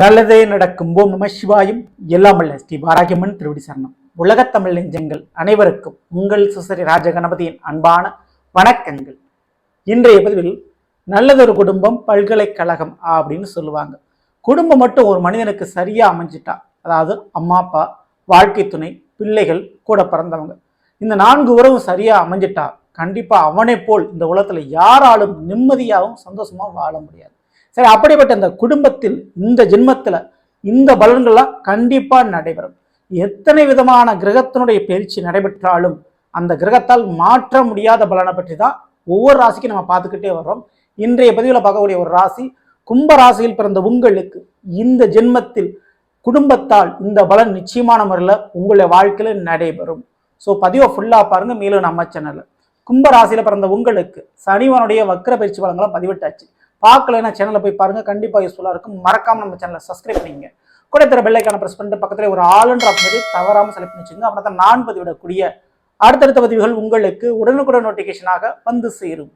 நல்லதே நடக்கும். ஓம் நம சிவாயும். எல்லாம் அல்ல ஸ்ரீ வாராகியம்மன் திருவடி சரணம். உலகத்தமிழ் நெஞ்சங்கள் அனைவருக்கும் உங்கள் சுசரி ராஜகணபதியின் அன்பான வணக்கங்கள். இன்றைய பதிவில் நல்லதொரு குடும்பம் பல்கலைக்கழகம் அப்படின்னு சொல்லுவாங்க. குடும்பம் மட்டும் ஒரு மனிதனுக்கு சரியா அமைஞ்சிட்டா அதாவது அம்மா அப்பா வாழ்க்கை துணை பிள்ளைகள் கூட பிறந்தவங்க. இந்த நான்கு உறவும் சரியா அமைஞ்சிட்டா கண்டிப்பா அவனை போல் இந்த உலகத்துல யாராலும் நிம்மதியாகவும் சந்தோஷமாகவும் வாழ முடியாது. சரி அப்படிப்பட்ட இந்த குடும்பத்தில் இந்த ஜென்மத்தில் இந்த பலன்கள்லாம் கண்டிப்பாக நடைபெறும். எத்தனை விதமான கிரகத்தினுடைய பயிற்சி நடைபெற்றாலும் அந்த கிரகத்தால் மாற்ற முடியாத பலனை பற்றி தான் ஒவ்வொரு ராசிக்கும் நம்ம பார்த்துக்கிட்டே வர்றோம். இன்றைய பதிவில் பார்க்கக்கூடிய ஒரு ராசி கும்ப ராசியில் பிறந்த உங்களுக்கு இந்த ஜென்மத்தில் குடும்பத்தால் இந்த பலன் நிச்சயமான முறையில் உங்களுடைய வாழ்க்கையில் நடைபெறும். ஸோ பதிவை ஃபுல்லாக பாருங்கள் மேலும் நம்ம சேனலில் கும்ப ராசியில் பிறந்த உங்களுக்கு சனிவனுடைய வக்கர பயிற்சி பலங்களாக பதிவிட்டாச்சு. பார்க்கலைன்னா சேனலில் போய் பாருங்க. கண்டிப்பாக யூஸ்ஃபுல்லாக இருக்கும். மறக்காமல் நம்ம சேனலை சப்ஸ்கிரைப் பண்ணிங்க கூட தர பெல்லைக்கான ப்ரெஸ் பண்ணிட்டு பக்கத்தில் ஒரு ஆளுன்ற ஆப்ஷன் தவறாமல் செலக்ட் பண்ணி வச்சுங்க அப்படின்னா தான் நான் பதிவிடக்கூடிய அடுத்தடுத்த பதிவுகள் உங்களுக்கு உடனுக்குடன் நோட்டிஃபிகேஷனாக வந்து சேரும்.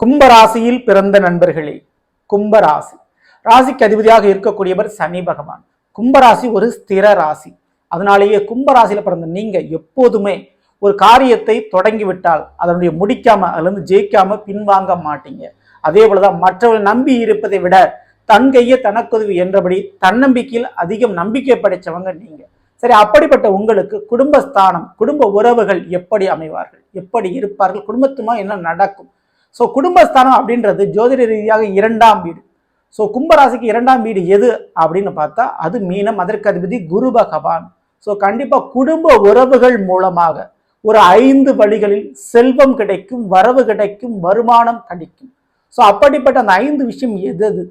கும்பராசியில் பிறந்த நண்பர்களே கும்பராசி. ராசிக்கு அதிபதியாக இருக்கக்கூடியவர் சனி பகவான். கும்பராசி ஒரு ஸ்திர ராசி. அதனாலேயே கும்பராசியில் பிறந்த நீங்க எப்போதுமே ஒரு காரியத்தை தொடங்கிவிட்டால் அதனுடைய முடிக்காம அதுலேருந்து ஜெயிக்காமல் ஜெயிக்காம பின்வாங்க மாட்டீங்க. அதே போலதான் மற்றவர்கள் நம்பி இருப்பதை விட தன் கையே தனக்குதவி என்றபடி தன்னம்பிக்கையில் அதிகம் நம்பிக்கை படைச்சவங்க நீங்க. சரி அப்படிப்பட்ட உங்களுக்கு குடும்பஸ்தானம் குடும்ப உறவுகள் எப்படி அமைவார்கள்? எப்படி இருப்பார்கள்? குடும்பத்துமா என்ன நடக்கும்? ஸோ குடும்பஸ்தானம் அப்படின்றது ஜோதிட ரீதியாக இரண்டாம் வீடு. ஸோ கும்பராசிக்கு இரண்டாம் வீடு எது அப்படின்னு பார்த்தா அது மீனம் அதற்கு அதிபதி குரு பகவான். ஸோ கண்டிப்பாக குடும்ப உறவுகள் மூலமாக ஒரு ஐந்து வழிகளில் செல்வம் கிடைக்கும் வரவு கிடைக்கும் வருமானம் கிடைக்கும். ஸோ அப்படிப்பட்ட அந்த ஐந்து விஷயம் எது எது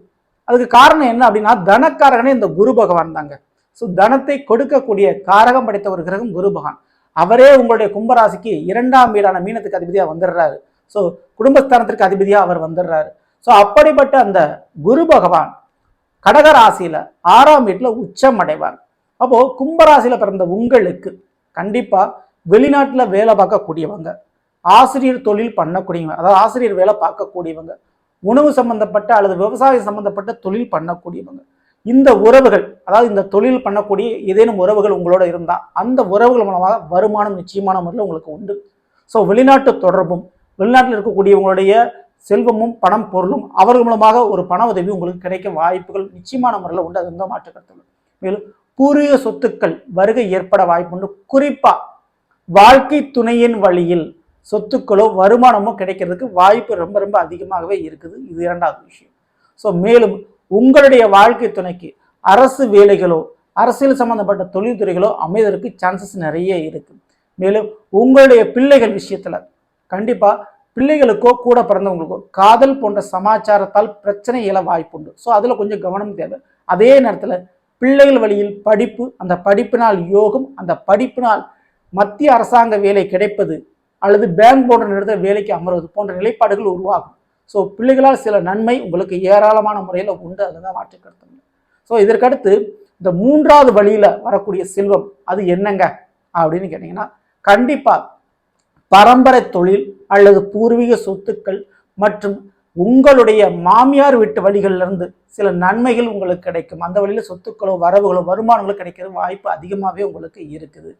அதுக்கு காரணம் என்ன அப்படின்னா தனக்காரகனே இந்த குரு பகவான் தாங்க. ஸோ தனத்தை கொடுக்கக்கூடிய காரகம் படைத்த ஒரு கிரகம் குரு பகவான். அவரே உங்களுடைய கும்பராசிக்கு இரண்டாம் வீடான மீனத்துக்கு அதிபதியாக வந்துடுறாரு ஸோ குடும்பஸ்தானத்திற்கு அதிபதியாக அவர் வந்துடுறாரு ஸோ அப்படிப்பட்ட அந்த குரு பகவான் கடகராசியில் ஆறாம் வீட்டில் உச்சம் அடைவார். அப்போது கும்பராசியில் பிறந்த உங்களுக்கு கண்டிப்பாக வெளிநாட்டில் வேலை பார்க்கக்கூடியவங்க ஆசிரியர் தொழில் பண்ணக்கூடியவங்க அதாவது ஆசிரியர் வேலை பார்க்கக்கூடியவங்க உணவு சம்பந்தப்பட்ட அல்லது விவசாயம் சம்பந்தப்பட்ட தொழில் பண்ணக்கூடியவங்க. இந்த உறவுகள் அதாவது இந்த தொழில் பண்ணக்கூடிய ஏதேனும் உறவுகள் உங்களோட இருந்தால் அந்த உறவுகள் மூலமாக வருமானம் நிச்சயமான முறையில் உங்களுக்கு உண்டு. ஸோ வெளிநாட்டு தொடர்பும் வெளிநாட்டில் இருக்கக்கூடியவங்களுடைய செல்வமும் பணம் பொருளும் அவர்கள் மூலமாக ஒரு பண உதவி உங்களுக்கு கிடைக்க வாய்ப்புகள் நிச்சயமான முறையில் உண்டு. அது எந்த மாற்று மேலும் பூர்வீக சொத்துக்கள் வருகை ஏற்பட வாய்ப்புண்டு. குறிப்பாக வாழ்க்கை துணையின் வழியில் சொத்துக்களோ வருமானமோ கிடைக்கிறதுக்கு வாய்ப்பு ரொம்ப ரொம்ப அதிகமாகவே இருக்குது. இது இரண்டாவது விஷயம். ஸோ மேலும் உங்களுடைய வாழ்க்கை துணைக்கு அரசு வேலைகளோ அரசியல் சம்பந்தப்பட்ட தொழில்துறைகளோ அமைவதற்கு சான்சஸ் நிறைய இருக்கு. மேலும் உங்களுடைய பிள்ளைகள் விஷயத்தில் கண்டிப்பாக பிள்ளைகளுக்கோ கூட பிறந்தவங்களுக்கோ காதல் போன்ற சமாச்சாரத்தால் பிரச்சனை இயல வாய்ப்புண்டு. ஸோ அதில் கொஞ்சம் கவனம் தேவை. அதே நேரத்தில் பிள்ளைகள் வழியில் படிப்பு அந்த படிப்பினால் யோகம் அந்த படிப்பினால் மத்திய அரசாங்க வேலை கிடைப்பது அல்லது பேங்க் போன்ற நிறுத்த வேலைக்கு அமர்வது போன்ற நிலைப்பாடுகள் உருவாகும். ஸோ பிள்ளைகளால் சில நன்மை உங்களுக்கு ஏராளமான முறையில் உண்டு. அதுதான் மாற்றி கருத்து ஸோ இதற்கடுத்து இந்த மூன்றாவது வழியில் வரக்கூடிய செல்வம் அது என்னங்க? அப்படின்னு கேட்டிங்கன்னா கண்டிப்பாக பரம்பரை தொழில் அல்லது பூர்வீக சொத்துக்கள் மற்றும் உங்களுடைய மாமியார் வீட்டு வழிகளிலிருந்து சில நன்மைகள் உங்களுக்கு கிடைக்கும். அந்த வழியில் சொத்துக்களோ வரவுகளோ வருமானங்களோ கிடைக்கிற வாய்ப்பு அதிகமாகவே உங்களுக்கு இருக்குது.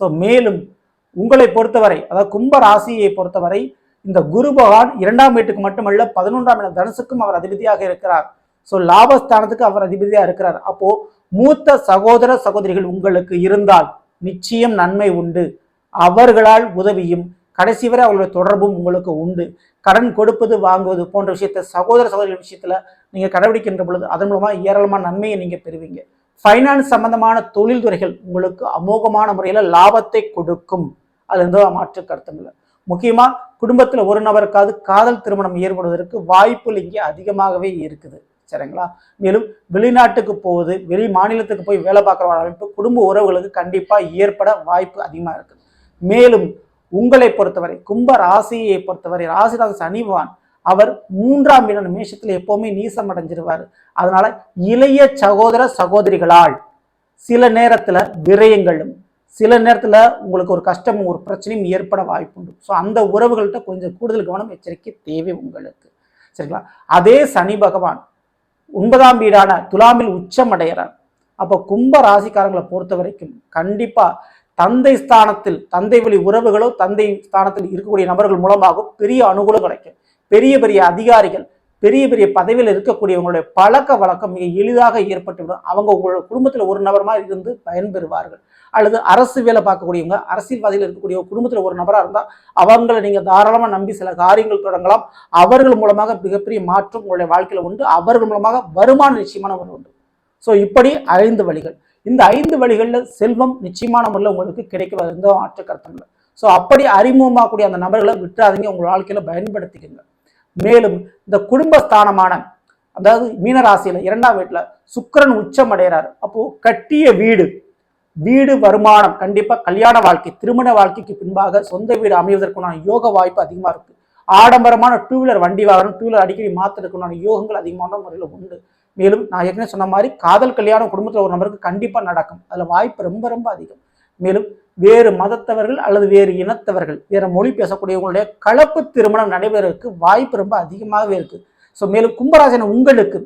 ஸோ மேலும் உங்களை பொறுத்தவரை அதாவது கும்ப ராசியை பொறுத்தவரை இந்த குரு பகவான் இரண்டாம் வீட்டுக்கு மட்டுமல்ல பதினொன்றாம் இடம் தனுசுக்கும் அவர் அதிபதியாக இருக்கிறார். ஸோ லாபஸ்தானத்துக்கு அவர் அதிபதியாக இருக்கிறார். அப்போ மூத்த சகோதர சகோதரிகள் உங்களுக்கு இருந்தால் நிச்சயம் நன்மை உண்டு. அவர்களால் உதவியும் கடைசி வரை அவர்களுடைய தொடர்பும் உங்களுக்கு உண்டு. கடன் கொடுப்பது வாங்குவது போன்ற விஷயத்தை சகோதர சகோதரிகள் விஷயத்தில் நீங்கள் கடைபிடிக்கின்ற பொழுது அதன் மூலமாக ஏராளமான நன்மையை நீங்கள் பெறுவீங்க. ஃபைனான்ஸ் சம்பந்தமான தொழில்துறைகள் உங்களுக்கு அமோகமான முறையில் லாபத்தை கொடுக்கும். அது எந்த மாற்று கருத்தும் இல்லை. முக்கியமா குடும்பத்துல ஒரு நபருக்காவது காதல் திருமணம் ஏற்படுவதற்கு வாய்ப்புகள் இங்கே அதிகமாகவே இருக்குது. சரிங்களா? மேலும் வெளிநாட்டுக்கு போவது வெளி மாநிலத்துக்கு போய் வேலை பார்க்குற அமைப்பு குடும்ப உறவுகளுக்கு கண்டிப்பா ஏற்பட வாய்ப்பு அதிகமாக இருக்குது. மேலும் உங்களை பொறுத்தவரை கும்ப ராசியை பொறுத்தவரை ராசிராஜ சனிவான் அவர் மூன்றாம் இடம் மேஷத்தில் எப்பவுமே நீசம் அடைஞ்சிருவார். அதனால இளைய சகோதர சகோதரிகளால் சில நேரத்துல விரயங்களும் சில நேரத்தில் உங்களுக்கு ஒரு கஷ்டமும் ஒரு பிரச்சனையும் ஏற்பட வாய்ப்புண்டு. ஸோ அந்த உறவுகள்கிட்ட கொஞ்சம் கூடுதல் கவனம் எச்சரிக்கை தேவை உங்களுக்கு. சரிங்களா? அதே சனி பகவான் ஒன்பதாம் வீடான துலாமில் உச்சம் அடைகிறார் அப்போ கும்ப ராசிக்காரங்களை பொறுத்த வரைக்கும் கண்டிப்பாக தந்தை ஸ்தானத்தில் தந்தை வழி உறவுகளோ தந்தை ஸ்தானத்தில் இருக்கக்கூடிய நபர்கள் மூலமாக பெரிய அனுகூலம் கிடைக்கும். பெரிய பெரிய அதிகாரிகள் பெரிய பெரிய பதவியில் இருக்கக்கூடியவங்களுடைய பழக்க வழக்கம் மிக எளிதாக ஏற்பட்டுவிடும். அவங்க உங்களோட குடும்பத்தில் ஒரு நபரமாக இருந்து பயன்பெறுவார்கள். அல்லது அரசு வேலை பார்க்கக்கூடியவங்க அரசியல்வாதியில் இருக்கக்கூடிய குடும்பத்தில் ஒரு நபராக இருந்தால் அவங்களை நீங்கள் தாராளமாக நம்பி சில காரியங்கள் தொடங்கலாம். அவர்கள் மூலமாக மிகப்பெரிய மாற்றம் உங்களுடைய வாழ்க்கையில் உண்டு. அவர்கள் மூலமாக வருமானம் நிச்சயமான ஒரு உண்டு. ஸோ இப்படி ஐந்து வழிகள். இந்த ஐந்து வழிகளில் செல்வம் நிச்சயமான முறையில் உங்களுக்கு கிடைக்க எந்த மாற்று கருத்தம் இல்லை ஸோ அப்படி அறிமுகமாகக்கூடிய அந்த நபர்களை விட்டுறாதீங்க. உங்கள் வாழ்க்கையில் பயன்படுத்திக்கங்க. மேலும் இந்த குடும்பஸ்தானமான அதாவது மீனராசியில் இரண்டாம் வீட்டில் சுக்கிரன் உச்சம் அடைகிறார் அப்போது கட்டிய வீடு வீடு வருமானம் கண்டிப்பாக கல்யாண வாழ்க்கை திருமண வாழ்க்கைக்கு பின்பாக சொந்த வீடு அமைவதற்குண்டான யோக வாய்ப்பு அதிகமாக இருக்குது ஆடம்பரமான டூ வீலர் வண்டி வாகனம் டூ வீலர் அடிக்கடி மாற்றுறதுக்குண்டான யோகங்கள் அதிகமான முறையில் உண்டு. மேலும் நான் ஏற்கனவே சொன்ன மாதிரி காதல் கல்யாணம் குடும்பத்தில் ஒரு நபருக்கு கண்டிப்பாக நடக்கும். அதில் வாய்ப்பு ரொம்ப ரொம்ப அதிகம். மேலும் வேறு மதத்தவர்கள் அல்லது வேறு இனத்தவர்கள் வேறு மொழி பேசக்கூடியவங்களுடைய கலப்பு திருமணம் நடைபெறதுக்கு வாய்ப்பு ரொம்ப அதிகமாகவே இருக்குது ஸோ மேலும் கும்பராசன உங்களுக்கு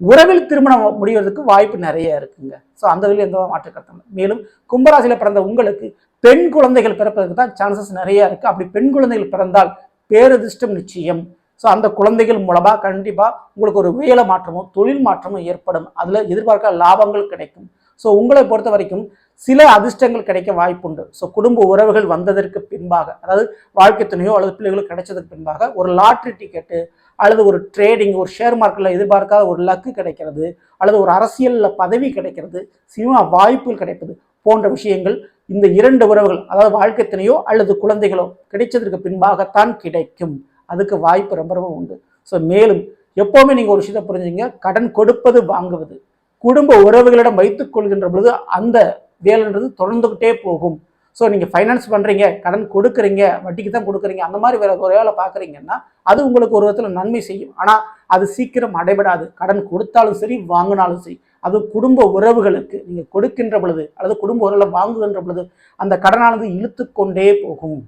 உறவில் திருமணம் முடிவதற்கு வாய்ப்பு நிறைய இருக்குங்க. ஸோ அந்த வழியில் எந்த மாற்று கருத்தும் மேலும் கும்பராசியில் பிறந்த உங்களுக்கு பெண் குழந்தைகள் பிறப்பதற்கு தான் சான்சஸ் நிறையா இருக்குது அப்படி பெண் குழந்தைகள் பிறந்தால் பேரதிர்ஷ்டம் நிச்சயம். ஸோ அந்த குழந்தைகள் மூலமாக கண்டிப்பாக உங்களுக்கு ஒரு வேலை மாற்றமும் தொழில் மாற்றமும் ஏற்படும். அதில் எதிர்பார்க்க லாபங்கள் கிடைக்கும். ஸோ உங்களை பொறுத்த வரைக்கும் சில அதிர்ஷ்டங்கள் கிடைக்க வாய்ப்புண்டு. ஸோ குடும்ப உறவுகள் வந்ததற்கு பின்பாக அதாவது வாழ்க்கை துணையோ அல்லது பிள்ளைகளோ கிடைச்சதுக்கு பின்பாக ஒரு லாட்ரி டிக்கெட்டு அல்லது ஒரு ட்ரேடிங் ஒரு ஷேர் மார்க்கெட்டில் எதிர்பார்க்காத ஒரு லக்கு கிடைக்கிறது அல்லது ஒரு அரசியலில் பதவி கிடைக்கிறது சினிமா வாய்ப்புகள் கிடைப்பது போன்ற விஷயங்கள் இந்த இரண்டு உறவுகள் அதாவது வாழ்க்கை துணையோ அல்லது குழந்தைகளோ கிடைச்சதற்கு பின்பாகத்தான் கிடைக்கும். அதுக்கு வாய்ப்பு ரொம்ப ரொம்ப உண்டு. ஸோ மேலும் எப்போவுமே நீங்கள் ஒரு விஷயத்தை புரிஞ்சுங்க கடன் கொடுப்பது வாங்குவது. குடும்ப உறவுகளிடம் வைத்துக் கொள்கின்ற பொழுது அந்த வேலைன்றது தொடர்ந்துக்கிட்டே போகும். ஸோ நீங்கள் ஃபைனான்ஸ் பண்ணுறீங்க கடன் கொடுக்குறீங்க வட்டிக்கு தான் கொடுக்குறீங்க அந்த மாதிரி வேலை ஒரு வேலை பார்க்குறீங்கன்னா அது உங்களுக்கு ஒரு விதத்தில் நன்மை செய்யும். ஆனால் அது சீக்கிரம் அடைபடாது. கடன் கொடுத்தாலும் சரி வாங்கினாலும் சரி அது குடும்ப உறவுகளுக்கு நீங்கள் கொடுக்கின்ற பொழுது அல்லது குடும்ப உறவுகளை வாங்குகின்ற பொழுது அந்த கடனானது இழுத்து கொண்டே போகும்.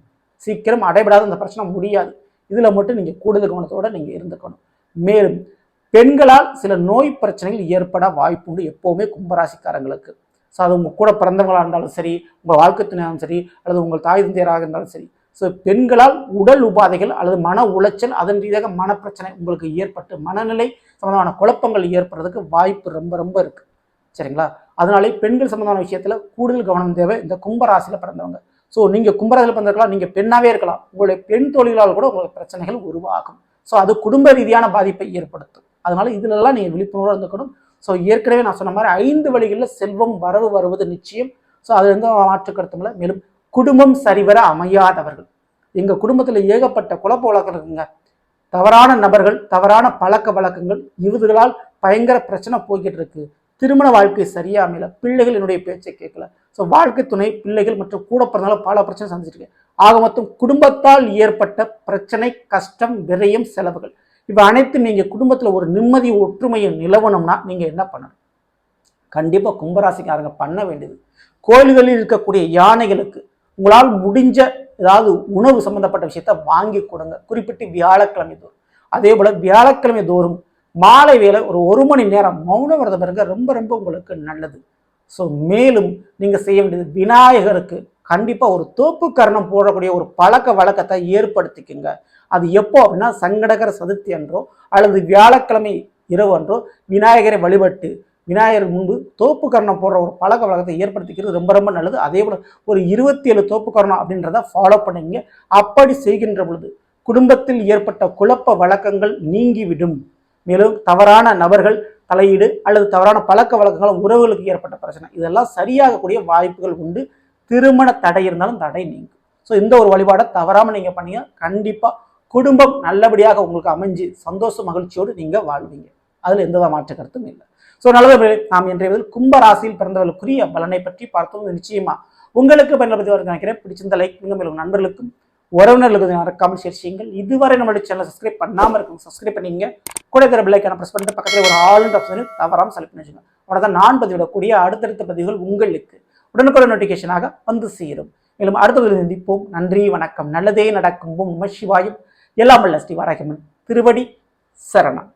சீக்கிரம் அடைபடாத அந்த பிரச்சனை முடியாது. இதில் மட்டும் நீங்கள் கூடுதல் கவனத்தோடு நீங்கள் இருந்துக்கணும். மேலும் பெண்களால் சில நோய் பிரச்சனைகள் ஏற்பட வாய்ப்புண்டு எப்போவுமே கும்பராசிக்காரங்களுக்கு. ஸோ அது உங்கள் கூட பிறந்தவங்களாக இருந்தாலும் சரி உங்கள் வாழ்க்கை துணையாகவும் சரி அல்லது உங்கள் தாய் தந்தையராக இருந்தாலும் சரி. ஸோ பெண்களால் உடல் உபாதைகள் அல்லது மன உளைச்சல் அதன் ரீதியாக மனப்பிரச்சனை உங்களுக்கு ஏற்பட்டு மனநிலை சம்மந்தமான குழப்பங்கள் ஏற்படுறதுக்கு வாய்ப்பு ரொம்ப ரொம்ப இருக்குது சரிங்களா? அதனாலே பெண்கள் சம்மந்தமான விஷயத்தில் கூடுதல் கவனம் தேவை. இந்த கும்பராசியில் பிறந்தவங்க. ஸோ நீங்கள் கும்பராசியில் பிறந்திருக்கலாம் நீங்கள் பெண்ணாகவே இருக்கலாம். உங்களுடைய பெண் தொழிலால் கூட உங்களுக்கு பிரச்சனைகள் உருவாகும். ஸோ அது குடும்ப ரீதியான பாதிப்பை ஏற்படுத்தும். அதனால இதுலலாம் நீங்கள் விழிப்புணர்வாக இருந்துக்கணும். ஸோ ஏற்கனவே நான் சொன்ன மாதிரி ஐந்து வழிகளில் செல்வம் வரவு வருவது நிச்சயம். ஸோ அது வந்து மாற்று கருத்தும் மேலும் குடும்பம் சரிவர அமையாதவர்கள். எங்கள் குடும்பத்தில் ஏகப்பட்ட குழப்ப வழக்கம் இருக்குங்க. தவறான நபர்கள் தவறான பழக்க வழக்கங்கள் இவர்களால் பயங்கர பிரச்சனை போய்கிட்டு இருக்கு. திருமண வாழ்க்கை சரியா அமையல. பிள்ளைகள் என்னுடைய பேச்சை கேட்கல. ஸோ வாழ்க்கை துணை பிள்ளைகள் மற்றும் கூட பிறந்தால பல பிரச்சனை சந்திச்சிருக்கேன் ஆக மொத்தம் குடும்பத்தால் ஏற்பட்ட பிரச்சனை கஷ்டம் விரயம் செலவுகள். இவை அனைத்தும் நீங்கள் குடும்பத்தில் ஒரு நிம்மதி ஒற்றுமையை நிலவணும்னா நீங்கள் என்ன பண்ணணும்? கண்டிப்பாக கும்பராசிக்காரங்க பண்ண வேண்டியது. கோயில்களில் இருக்கக்கூடிய யானைகளுக்கு உங்களால் முடிஞ்ச ஏதாவது உணவு சம்பந்தப்பட்ட விஷயத்த வாங்கி கொடுங்க. குறிப்பிட்டு வியாழக்கிழமை தோறும். அதே போல் வியாழக்கிழமை தோறும் மாலை வேளை ஒரு ஒரு மணி நேரம் மௌன விரதம் இருக்க ரொம்ப ரொம்ப உங்களுக்கு நல்லது. ஸோ மேலும் நீங்கள் செய்ய வேண்டியது விநாயகருக்கு கண்டிப்பாக ஒரு தோப்பு கரணம் போடக்கூடிய ஒரு பழக்க வழக்கத்தை ஏற்படுத்திக்குங்க. அது எப்போ அப்படின்னா சங்கடகர சதுர்த்தி அன்றோ அல்லது வியாழக்கிழமை இரவு அன்றோ விநாயகரை வழிபட்டு விநாயகர் முன்பு தோப்பு கரணம் போடுற ஒரு பழக்க வழக்கத்தை ஏற்படுத்திக்கிறது ரொம்ப ரொம்ப நல்லது. அதே போல் ஒரு இருபத்தி ஏழு தோப்பு கரணம் அப்படின்றத ஃபாலோ பண்ணுவீங்க அப்படி செய்கின்ற பொழுது குடும்பத்தில் ஏற்பட்ட குழப்ப வழக்கங்கள் நீங்கிவிடும். மேலும் தவறான நபர்கள் தலையீடு அல்லது தவறான பழக்க வழக்கங்கள் உறவுகளுக்கு ஏற்பட்ட பிரச்சனை. இதெல்லாம் சரியாகக்கூடிய வாய்ப்புகள் உண்டு. திருமண தடை இருந்தாலும் தடை நீங்கும். ஸோ இந்த ஒரு வழிபாடை தவறாமல் நீங்கள் பண்ணீங்க கண்டிப்பாக குடும்பம் நல்லபடியாக உங்களுக்கு அமைஞ்சு சந்தோஷ மகிழ்ச்சியோடு நீங்கள் வாழ்வீங்க. அதில் எந்த மாற்று கருத்தும் இல்லை. ஸோ நல்லது நாம் இன்றைய பதில் கும்ப ராசியில் பிறந்தவர்களுக்குரிய பலனை பற்றி பார்த்தோம். நிச்சயமா உங்களுக்கு பயனுள்ள பற்றி வர நினைக்கிறேன். பிடிச்சிருந்த லைக் பண்ணுங்க மேலும் நண்பர்களுக்கும் உறவினர்களுக்கு மறக்காமல் ஷேர் செய்யுங்கள். இதுவரை நம்மளுடைய சேனல் சப்ஸ்கிரைப் பண்ணாமல் இருக்கும் சப்ஸ்கிரைப் பண்ணிங்க கூட இருக்கிற பிள்ளைக்கான ப்ரெஸ் பண்ணிட்டு பக்கத்தில் ஒரு ஆல் ஆப்ஷனில் தவறாமல் செலக்ட் பண்ணி வச்சுங்க உடனே நான் பதிவிடக்கூடிய அடுத்தடுத்த பதிவுகள் உங்களுக்கு உடனுக்குடன் நோட்டிஃபிகேஷனாக வந்து சேரும். மேலும் அடுத்த சந்திப்போம். நன்றி வணக்கம். நல்லதே நடக்கும். ஓம் நம சிவாயும். எல்லாம் வல்ல ஸ்ரீ வாராகியம்மன் திருவடி சரணம்.